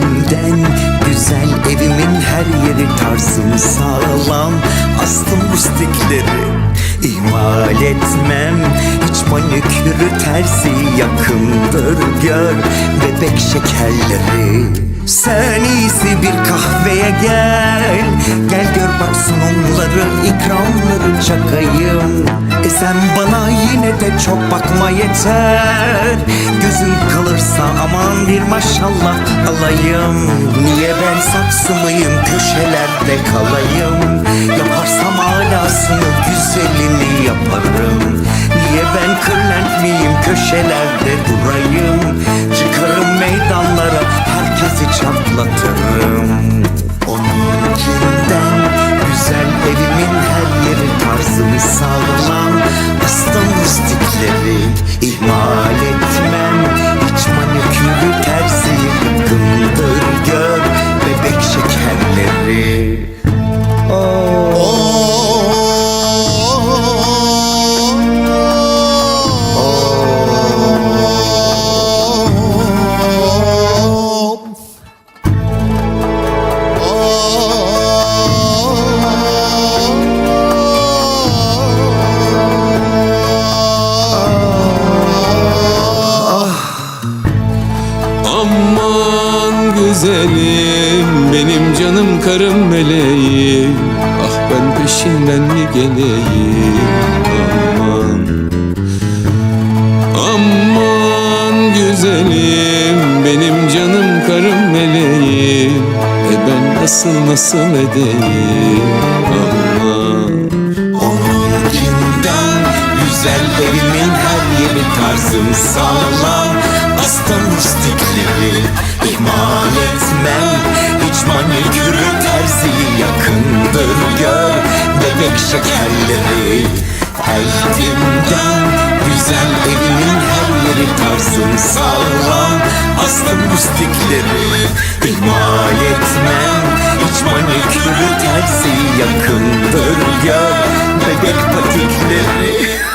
gönülden Güzel evimin her yeri tarzım sağlam. Astım bu stikleri ihmal etmem. Hiç manikürü tersi yakındır gör. Bebek şekerleri Sen iyisi bir kahveye gel. Gel gör bak sunumları ikramları çakayım. E sen bana yine de çok bakma yeter bir maşallah alayım Niye ben saksı mıyım köşelerde kalayım? Yaparsam alasını güzelini yaparım. Niye ben kırlent miyim köşelerde durayım? Çıkarım meydanlara herkesi çatlatırım. Onunkinden güzel evimin her yeri tarzını sağlam. Aslan mustikleri ihmal etmem güzelim benim canım karım meleğim. Ah ben peşinden mi geleyim. Aman Aman güzelim benim canım karım meleğim. E ben nasıl nasıl edeyim? Aman. Onunkinden güzel evimin her yeri tarzım sağlam Aslan mustikleri ihmal etmem Hiç manikürü terziyi yakındır gör Bebek şekerleri Eltimden güzel evimin her yeri tarzım sağlam. Aslan mustikleri ihmal etmem Hiç manikürü terziyi yakındır gör Bebek patikleri